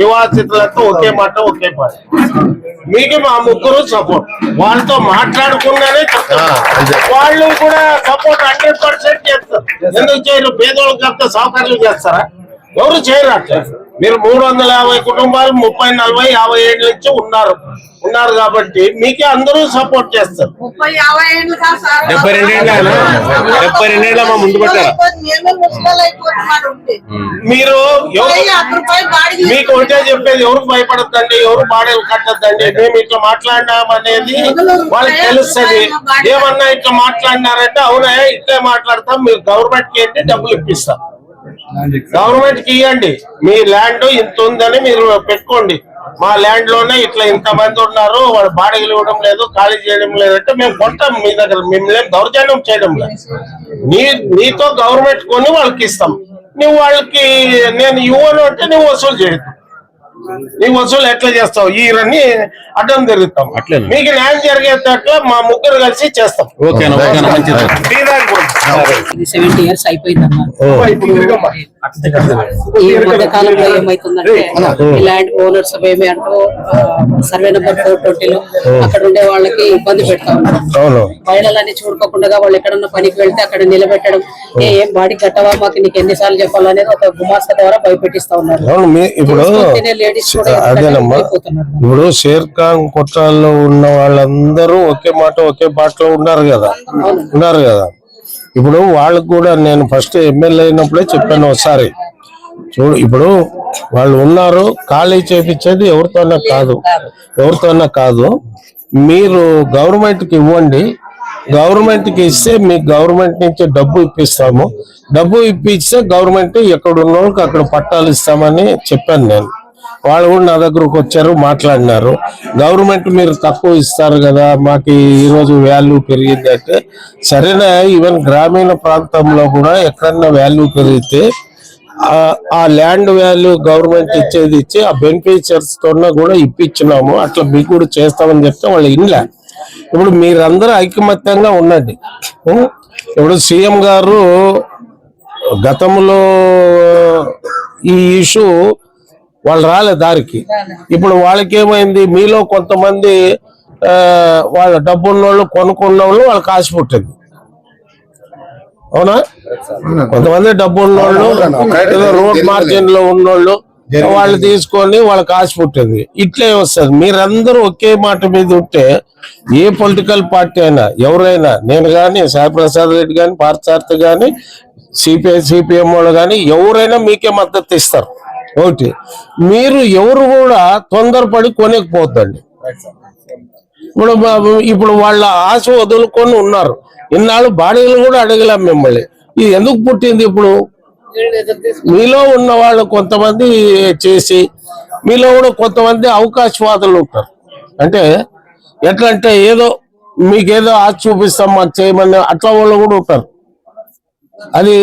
నివాసితులతో ఒకే మాట ఒకే మాట మీకు మా ముగ్గురు సపోర్ట్ వాళ్ళతో మాట్లాడుకున్నానే వాళ్ళు కూడా సపోర్ట్ హండ్రెడ్ పర్సెంట్ చేస్తారు. ఎందుకు చేయరు? పేదోళ్ళకి చెప్తే సౌకర్యం చేస్తారా? ఎవరు చేయరు అట్లా. మీరు మూడు వందల యాభై కుటుంబాలు ముప్పై నలభై యాభై ఏళ్ళ నుంచి ఉన్నారు. ఉన్నారు కాబట్టి మీకే అందరూ సపోర్ట్ చేస్తారు. డెబ్బై రెండేళ్ళ? డెబ్బై రెండేళ్ళ మా ముందు పెట్టారు. మీరు మీకు ఒకటే చెప్పేది ఎవరు భయపడద్దండి ఎవరు బాడీలు కట్టద్దండి మేము ఇట్లా మాట్లాడినాం అనేది వాళ్ళకి తెలుస్తుంది. ఏమన్నా ఇట్లా మాట్లాడినారంటే అవునా ఇట్లే మాట్లాడతాం మీరు గవర్నమెంట్కి ఏంటి డబ్బులు ఇప్పిస్తాం. గవర్నమెంట్కి ఇవ్వండి మీ ల్యాండ్ ఇంత ఉందని మీరు పెట్టుకోండి. మా ల్యాండ్లోనే ఇట్లా ఇంత మంది ఉన్నారు వాళ్ళు బాడీలు ఇవ్వడం లేదు ఖాళీ చేయడం లేదంటే మేము కొంటాం మీ దగ్గర మిమ్మల్ని దౌర్జన్యం చేయడం లేదు. నీ నీతో గవర్నమెంట్ కొని వాళ్ళకి ఇస్తాం. నువ్వు వాళ్ళకి నేను ఇవ్వను అంటే నువ్వు వసూలు చేయదు నీ వసూలు ఎట్లా చేస్తావు? ఈ రన్ని అడ్డం తిరుగుతాం. అట్లే. మీకు న్యాయం జరిగేటట్లు మా ముగ్గురు కలిసి చేస్తాం. ఓకేనా? మంచిది. ఇది సెవెంటీ ఇయర్స్ అయిపోయింది తిరగమ్మా. ఈ మధ్య కాలంలో ఏమైతుందంటే ల్యాండ్ ఓనర్స్ ఏమి అంటూ సర్వే నెంబర్ ఫోర్ ట్వంటీలో అక్కడ ఉండే వాళ్ళకి ఇబ్బంది పెడతా ఉన్నారు మహిళలని చూడుకోకుండా వాళ్ళు ఎక్కడన్నా పనికి వెళ్తే అక్కడ నిలబెట్టడం ఏ బాడీ కట్టవా మాకు నీకు ఎన్నిసార్లు చెప్పాలనేది ఒక గుమాస్తా ద్వారా భయపెట్టిస్తా ఉన్నారు. ఇప్పుడు. ఇప్పుడు షేర్ ఖాన్ కొట్టాల్లో ఉన్న వాళ్ళందరూ ఒకే మాట ఒకే బాటలో ఉన్నారు కదా. ఉన్నారు కదా. ఇప్పుడు వాళ్ళకు కూడా నేను ఫస్ట్ ఎమ్మెల్యే అయినప్పుడే చెప్పాను ఒకసారి. చూడు ఇప్పుడు వాళ్ళు ఉన్నారు ఖాళీ చేపించేది ఎవరితోనా కాదు. ఎవరితోనా కాదు. మీరు గవర్నమెంట్కి ఇవ్వండి. గవర్నమెంట్కి ఇస్తే మీకు గవర్నమెంట్ నుంచి డబ్బు ఇప్పిస్తాము. డబ్బు ఇప్పిస్తే గవర్నమెంట్ ఎక్కడ ఉన్న వాళ్ళకి అక్కడ పట్టాలు ఇస్తామని చెప్పాను నేను. వాళ్ళు కూడా నా దగ్గరకు వచ్చారు మాట్లాడినారు. గవర్నమెంట్ మీరు తక్కువ ఇస్తారు కదా మాకు ఈరోజు వాల్యూ పెరిగింది అంటే సరేనా ఈవెన్ గ్రామీణ ప్రాంతంలో కూడా ఎక్కడన్నా వాల్యూ పెరిగితే ఆ- ల్యాండ్ వాల్యూ గవర్నమెంట్ ఇచ్చేది ఇచ్చి ఆ బెనిఫిషియర్స్ తోన కూడా ఇప్పించినాము. అట్లా మీకు కూడా చేస్తామని చెప్తే వాళ్ళు ఇన్లే. ఇప్పుడు మీరందరూ ఐకమత్యంగా ఉండండి. ఇప్పుడు సీఎం గారు గతంలో ఈ ఇష్యూ వాళ్ళు రాలే దారికి. ఇప్పుడు వాళ్ళకి ఏమైంది మీలో కొంతమంది వాళ్ళ డబ్బు ఉన్నోళ్ళు కొనుక్కున్న వాళ్ళు వాళ్ళకి ఆశ పుట్టింది. అవునా? కొంతమంది డబ్బు ఉన్నోళ్ళు ఏదో రోడ్ మార్జిన్లో ఉన్నోళ్ళు వాళ్ళు తీసుకొని వాళ్ళకి ఆశ పుట్టింది. ఇట్లే వస్తుంది. మీరందరూ ఒకే మాట మీద ఉంటే ఏ పొలిటికల్ పార్టీ అయినా ఎవరైనా నేను కానీ సాయిప్రసాద్ రెడ్డి కానీ పార్థసారథి కానీ సిపిఐ సిపిఎం వాళ్ళు కానీ ఎవరైనా మీకే మద్దతు ఇస్తారు. ఒకటి మీరు ఎవరు కూడా తొందరపడి కొనేకపోద్దండి. ఇప్పుడు ఇప్పుడు వాళ్ళ ఆశ వదులుకొని ఉన్నారు. ఇన్నాళ్ళు బాడీలు కూడా అడగలేం మిమ్మల్ని. ఇది ఎందుకు పుట్టింది ఇప్పుడు? మీలో ఉన్న వాళ్ళు కొంతమంది చేసి మీలో కూడా కొంతమంది అవకాశవాదులు ఉంటారు. అంటే ఎట్లా అంటే ఏదో మీకేదో ఆశ చూపిస్తాం మాకు చేయమని అట్లా వాళ్ళు కూడా ఉంటారు. అది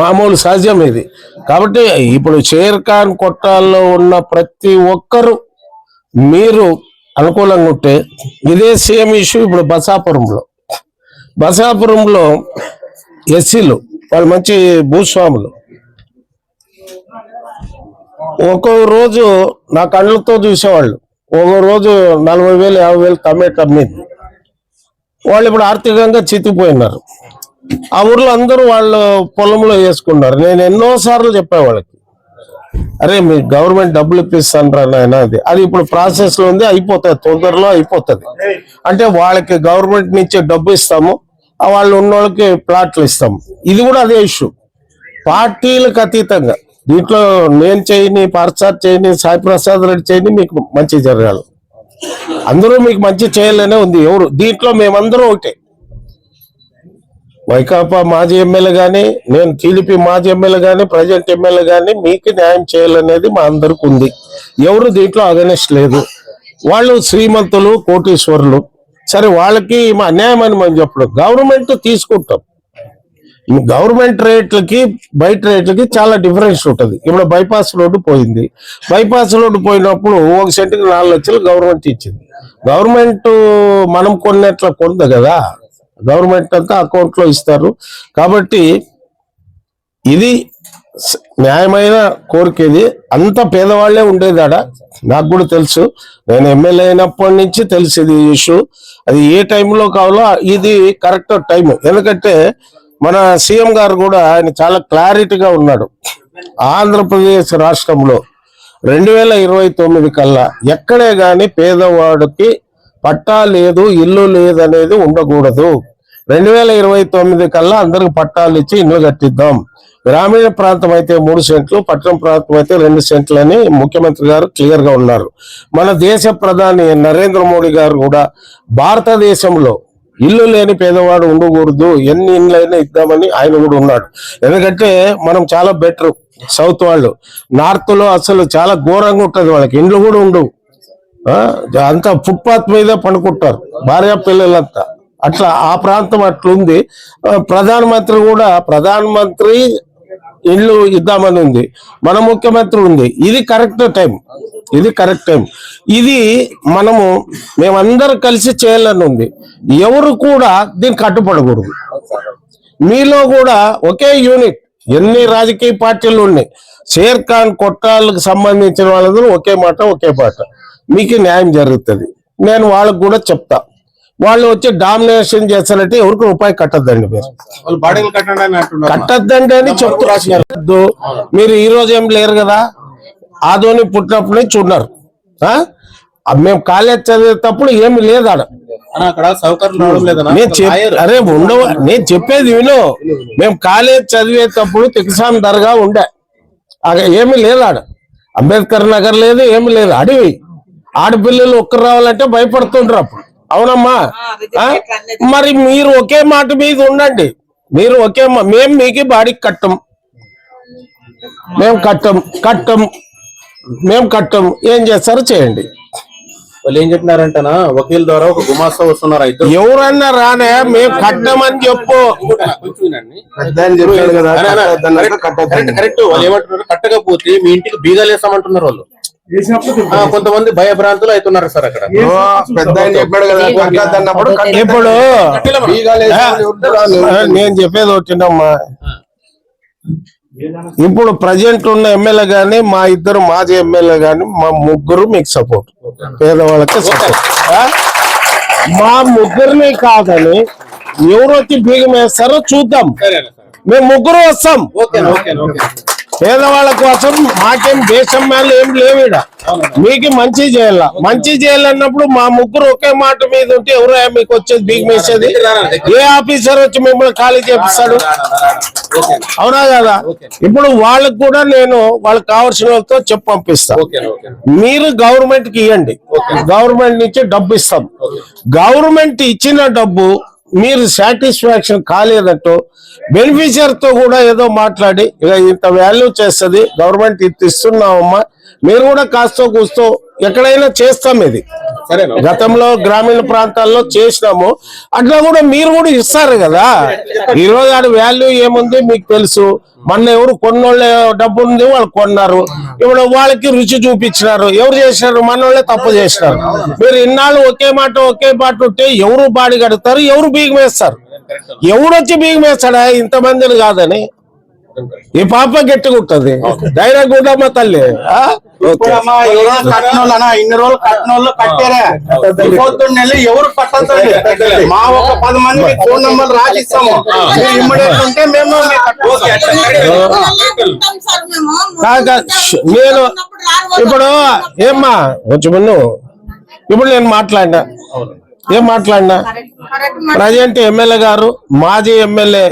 మామూలు సహజం ఇది. కాబట్టి ఇప్పుడు షేర్ ఖాన్ కొట్టాల్లో ఉన్న ప్రతి ఒక్కరు మీరు అనుకూలంగా ఉంటే ఇదే సేమ్ ఇష్యూ ఇప్పుడు బసాపురంలో. బసాపురంలో ఎస్సీలు వాళ్ళు మంచి భూస్వాములు. ఒక్కో రోజు నా కళ్ళతో చూసేవాళ్ళు. ఒక్కో రోజు నలభై వేలు యాభై వేలు టమాటా అమ్మింది వాళ్ళు ఇప్పుడు ఆర్థికంగా చితిపోయినారు ఆ ఊర్లో అందరూ వాళ్ళు పొలంలో వేసుకున్నారు. నేను ఎన్నోసార్లు చెప్పా వాళ్ళకి. అరే మీ గవర్నమెంట్ డబ్బులు ఇప్పిస్తాను నాయన అది. అది ఇప్పుడు ప్రాసెస్లో ఉంది అయిపోతుంది తొందరలో అయిపోతుంది. అంటే వాళ్ళకి గవర్నమెంట్ నుంచి డబ్బు ఇస్తాము వాళ్ళు ఉన్న వాళ్ళకి ప్లాట్లు ఇస్తాము. ఇది కూడా అదే ఇష్యూ పార్టీలకు అతీతంగా. దీంట్లో నేను చేయని పార్సార్ చేయని సాయి ప్రసాద్ రెడ్డి చేయని మీకు మంచి జరగాలి. అందరూ మీకు మంచి చేయాలనే ఉంది ఎవరు? దీంట్లో మేమందరం ఒకటే. వైకాపా మాజీ ఎమ్మెల్యే కానీ నేను టీడీపీ మాజీ ఎమ్మెల్యే కానీ ప్రజెంట్ ఎమ్మెల్యే కానీ మీకు న్యాయం చేయాలనేది మా అందరికి ఉంది. ఎవరు దీంట్లో అగనెస్ట్ లేదు. వాళ్ళు శ్రీమంతులు కోటీశ్వరులు. సరే వాళ్ళకి మా అన్యాయం అని మనం చెప్పడం గవర్నమెంట్ తీసుకుంటాం. గవర్నమెంట్ రేట్లకి బయట రేట్లకి చాలా డిఫరెన్స్ ఉంటుంది. ఇప్పుడు బైపాస్ రోడ్డు పోయింది. బైపాస్ రోడ్డు పోయినప్పుడు ఒక సెంటుకి నాలుగు లక్షలు గవర్నమెంట్ ఇచ్చింది. గవర్నమెంట్ మనం కొన్నట్ల కొంద కదా. గవర్నమెంట్ అంతా అకౌంట్లో ఇస్తారు. కాబట్టి ఇది న్యాయమైన కోరిక ఇది అంత పేదవాళ్ళే ఉండేది ఆడ నాకు కూడా తెలుసు. నేను ఎమ్మెల్యే అయినప్పటి నుంచి తెలుసు ఇది ఇష్యూ అది ఏ టైంలో కావాలో ఇది కరెక్ట్ టైం ఎందుకంటే మన సీఎం గారు కూడా ఆయన చాలా క్లారిటీగా ఉన్నాడు. ఆంధ్రప్రదేశ్ రాష్ట్రంలో రెండు వేల ఇరవై తొమ్మిది కల్లా ఎక్కడే కానీ పేదవాడికి పట్టా లేదు ఇల్లు లేదు అనేది ఉండకూడదు. రెండు వేల ఇరవై తొమ్మిది కల్లా అందరికి పట్టాలు ఇచ్చి ఇల్లు కట్టిద్దాం. గ్రామీణ ప్రాంతం అయితే మూడు సెంట్లు పట్టణ ప్రాంతం అయితే రెండు సెంట్లు అని ముఖ్యమంత్రి గారు క్లియర్గా ఉన్నారు. మన దేశ ప్రధాని నరేంద్ర మోడీ గారు కూడా భారతదేశంలో ఇల్లు లేని పేదవాడు ఉండకూడదు ఎన్ని ఇండ్లైనా ఇద్దామని ఆయన కూడా ఉన్నాడు. ఎందుకంటే మనం చాలా బెటర్ సౌత్ వాళ్ళు. నార్త్లో అసలు చాలా ఘోరంగా ఉంటుంది వాళ్ళకి ఇండ్లు కూడా ఉండవు. అంతా ఫుట్పాత్ మీద పండుకుంటారు భార్య పిల్లలంతా అట్లా ఆ ప్రాంతం అట్లుంది. ప్రధానమంత్రి కూడా ప్రధానమంత్రి ఇల్లు ఇద్దామని ఉంది. మన ముఖ్యమంత్రి ఉంది. ఇది కరెక్ట్ టైం. ఇది కరెక్ట్ టైం. ఇది మనము మేమందరం కలిసి చేయాలని ఉంది. ఎవరు కూడా దీనికి కట్టుపడకూడదు మీలో కూడా ఒకే యూనిట్ ఎన్ని రాజకీయ పార్టీలు ఉన్నాయి. షేర్ ఖాన్ కొట్టాలకు సంబంధించిన వాళ్ళందరూ ఒకే మాట ఒకే పాట. మీకు న్యాయం జరుగుతుంది. నేను వాళ్ళకు కూడా చెప్తా. వాళ్ళు వచ్చి డామినేషన్ చేస్తారంటే ఎవరికి రూపాయి కట్టద్దండి మీరు. కట్టద్దండి అని చెప్తున్నారు మీరు ఈ రోజు ఏం లేరు కదా? ఆదోని పుట్టినప్పుడు నుంచి ఉన్నారు. మేము కాలేజ్ చదివేటప్పుడు ఏమి లేదు ఆడ. అరే ఉండవు. నేను చెప్పేది విను. మేము కాలేజ్ చదివేటప్పుడు తికసాం దర్గా ఉండే. అక్కడ ఏమీ లేదు ఆడ. అంబేద్కర్ నగర్ లేదు ఏమీ లేదు. అడవి. ఆడపిల్లలు ఒక్కరు రావాలంటే భయపడుతుండ్రు అప్పుడు. అవునమ్మా? మరి మీరు ఒకే మాట మీద ఉండండి. మీరు ఒకే మా- మేము మీకు బాడీకి కట్టం. మేము కట్టం కట్టం మేము కట్టం. ఏం చేస్తారో చేయండి. వాళ్ళు ఏం చెప్పినారంటనా? వకీల్ ద్వారా ఒక గుమాస్తా వస్తున్నారు ఇద్దరు. ఎవరన్నా రానే మేము కట్టమని చెప్పు. కట్టకపోతే మీ ఇంటికి బీగాలు వేస్తామంటున్నారు వాళ్ళు. కొంతమంది భయభ్రాంతులు అవుతున్నారు సార్ అక్కడ. పెద్ద ఆయన చెప్పాడు కదా ఇప్పుడు నేను చెప్పేది ఒకటినమ్మా ఇప్పుడు ప్రజెంట్ ఉన్న ఎమ్మెల్యే గాని మా ఇద్దరు మాజీ ఎమ్మెల్యే గాని మా ముగ్గురు మీకు సపోర్ట్ పేదవాళ్ళకి సపోర్ట్ మా ముగ్గురిని కాదని ఎవరు వచ్చి బీగం వేస్తారో చూద్దాం. మేము ముగ్గురు వస్తాం. పేదవాళ్ళ కోసం మాకేం దేశం మేళ ఏం లేవు ఈడ. మీకు మంచి చేయాల మంచి చేయాలన్నప్పుడు మా ముగ్గురు ఒకే మాట మీద ఉంటే ఎవరు మీకు వచ్చేది బీగం వేసేది ఏ ఆఫీసర్ వచ్చి మిమ్మల్ని ఖాళీ చేపిస్తాడు? అవునా కదా? ఇప్పుడు వాళ్ళకు కూడా నేను వాళ్ళకి కావాల్సిన వాళ్ళతో చెప్పు పంపిస్తా. మీరు గవర్నమెంట్కి ఇవ్వండి గవర్నమెంట్ నుంచి డబ్బు ఇస్తాం. గవర్నమెంట్ ఇచ్చిన డబ్బు మీరు సాటిస్ఫాక్షన్ కాలేదంటూ బెనిఫిషియర్తో కూడా ఏదో మాట్లాడి ఇక ఇంత వాల్యూ చేస్తుంది గవర్నమెంట్ ఇంత ఇస్తున్నామమ్మా మీరు కూడా కాస్తో కూస్తో ఎక్కడైనా చేస్తాం ఇది. గతంలో గ్రామీణ ప్రాంతాల్లో చేసినాము అట్లా కూడా మీరు కూడా ఇస్తారు కదా. ఈ రోజు ఆడ వాల్యూ ఏముంది మీకు తెలుసు. మొన్న ఎవరు కొన్నోళ్ళ డబ్బు ఉంది వాళ్ళు కొన్నారు. ఇప్పుడు వాళ్ళకి రుచి చూపించినారు. ఎవరు చేసినారు? మనోళ్ళే తప్పు చేసినారు. మీరు ఇన్నాళ్ళు ఒకే మాట ఒకే మాట ఉంటే ఎవరు బాడి కడతారు? ఎవరు బీగం వేస్తారు? వచ్చి బీగం వేస్తాడా? ఇంతమందిని కాదని. ఈ పాప గట్టిగుంటది ధైర్యంగా ఉండమ్మా తల్లి. ఆ? ఓకే. కట్టినోళ్ళనా? ఇన్ని రోజులు కట్టినోళ్ళు కట్టారా? పొద్దున్న ఎవరు కట్టండి మా ఒక పది మందికి ఫోన్ నంబర్ రాసిస్తాము. ఇమ్మీడియట్ ఉంటే మేము నేను ఇప్పుడు ఏమ్మా? కొంచెం. ఇప్పుడు నేను మాట్లాడినా? ఏం మాట్లాడినా? ప్రజెంట్ ఎమ్మెల్యే గారు మాజీ ఎమ్మెల్యే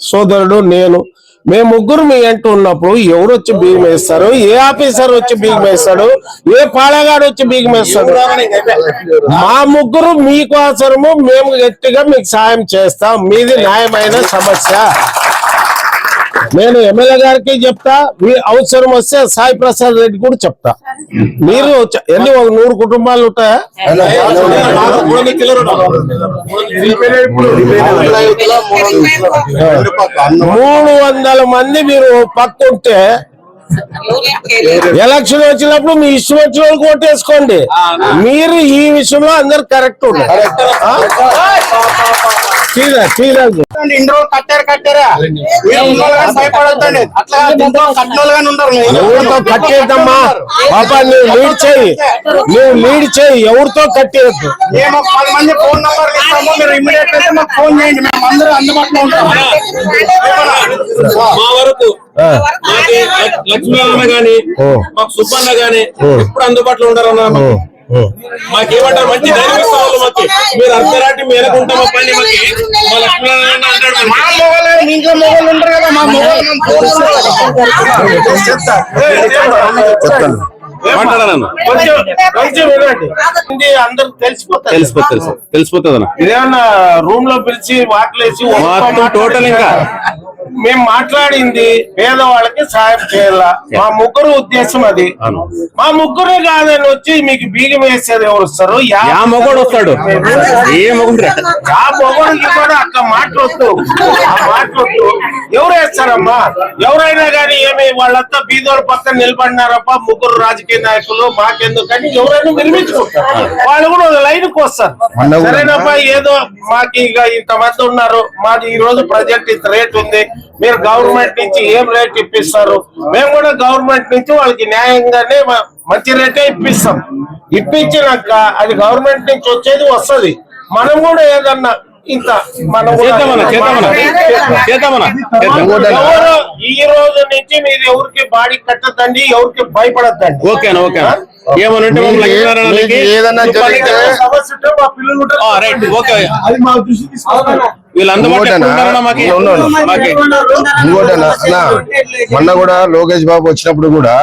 సోదరుడు నేను. మేము ముగ్గురు మీ అంటూ ఉన్నప్పుడు ఎవరు వచ్చి బీగం వేస్తారు ఏ ఆఫీసర్ వచ్చి బీగం వేస్తాడు ఏ పాలగాడు వచ్చి బీగం వేస్తాడు మా ముగ్గురు మీకోసము మేము గట్టిగా మీకు సాయం చేస్తాం. మీది న్యాయమైన సమస్య. నేను ఎమ్మెల్యే గారికి చెప్తా మీ అవసరం వస్తే సాయి ప్రసాద్ రెడ్డి కూడా చెప్తా. మీరు ఎన్ని ఒక నూరు కుటుంబాలు ఉంటాయా? మూడు వందల మంది మీరు పక్కుంటే ఎలక్షన్ వచ్చినప్పుడు మీ ఇష్టం వచ్చిన వాళ్ళకి ఓటేసుకోండి. మీరు ఈ విషయంలో అందరు కరెక్ట్ ఉన్నారు. ఇన్ని రోజులు కట్టారు కట్టారా? భయపడొద్దండి. అట్లా ఉండరు ఎవరితో కట్టేద్దమ్మా పాప నువ్వు లీడ్ చేయి. నువ్వు లీడ్ చేయి. ఎవరితో కట్టేయద్దు? మేము పది మంది ఫోన్ నంబర్లు ఇస్తాము. మీరు ఇమ్మీడియట్ అయితే మాకు ఫోన్ చేయండి. మేము అందరూ అందుబాటులో ఉంటాం. మా వరకు లక్ష్మీ అన్న గాని. మాకు సుబ్బన్న గాని. ఎప్పుడు అందుబాటులో ఓ, ఓ. మాకేమంటారు? మంచి ధైర్యం ఇస్తారు వాళ్ళు మాకు. మీరు పని మాకి? మా అంటాడు మా. మొగలే మీ ఇంట్లో మొగలు ఉంటారు కదా మా మొగలు తెలిసిపోతుంది తెలిసిపోతుంది తెలుసు. తెలిసిపోతుంది అన్న ఇదేమన్నా రూమ్లో పిలిచి మాట టోటల్ ఇంకా. మేము మాట్లాడింది పేదవాళ్ళకి సాయం చేయాల? మా ముగ్గురు ఉద్దేశం అది. మా ముగ్గురే కాదని వచ్చి మీకు బీగం వేసేది ఎవరు వస్తారు? యా మొగోడు వస్తాడు. ఏ మొగుడు? ఆ మొగోడికి కూడా అట్లా మాట్లాడద్దు ఆ మాట్లాడద్దు ఎవరు వేస్తారమ్మా? ఎవరైనా కానీ ఏమి వాళ్ళంతా బీదోడు పక్కన నిలబడినారప్ప ముగ్గురు రాజకీయ నాయకులు మాకెందుకని ఎవరైనా వినిపించుకుంటారు. వాళ్ళు కూడా లైన్కి వస్తారు. సరేనప్పా ఏదో మాకు ఇక ఇంతమంది ఉన్నారు. మాది ఈ రోజు ప్రజెంట్ ఇంత రేట్ ఉంది. మీరు గవర్నమెంట్ నుంచి ఏం రేట్ ఇప్పిస్తారు? మేము కూడా గవర్నమెంట్ నుంచి వాళ్ళకి న్యాయంగానే మ- మంచి రేటే ఇప్పిస్తాం. ఇప్పించినాక అది గవర్నమెంట్ నుంచి వచ్చేది వస్తది. మనం కూడా ఏదన్నా ఇంత మనం ఎవరు ఈ రోజు నుంచి మీరు ఎవరికి బాడీ కట్టద్దండి ఎవరికి భయపడద్దండి. ఓకేనా ఓకేనా ఏమనంటే ఏదన్నా సమస్య ఉంటే మా పిల్లలు ఉంటారు. ఆ, రైట్ ఓకే. అది మా దృష్టి తీసుకోవాలి ఇంకోటేనా? మొన్న కూడా లోకేష్ బాబు వచ్చినప్పుడు కూడా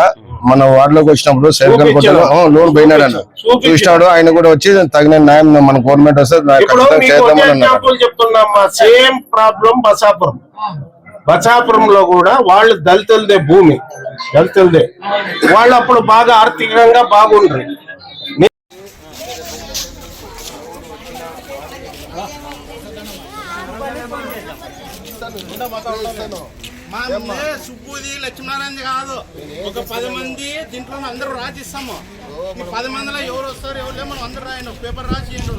మన వార్డులోకి వచ్చినప్పుడు సైకిల్ కొట్టలో లోన్ పోయినాడు అన్న. చూపించాడు. చూసినాడు ఆయన కూడా వచ్చి తగిన న్యాయం మన గవర్నమెంట్ వస్తే సేమ్ ప్రాబ్లం బసాపురం. బసాపురంలో కూడా వాళ్ళు దళితులదే భూమి. దళితులదే. వాళ్ళు అప్పుడు బాగా ఆర్థికంగా బాగుండ్రు. సుబ్బుది లక్ష్మీనారాయణ కాదు. ఒక పది మంది దీంట్లో అందరూ రాసిస్తాము. ఈ పది మందిలో ఎవరు వస్తారు ఎవరు లేరు మనం అందరూ రాయండి. పేపర్ రాసి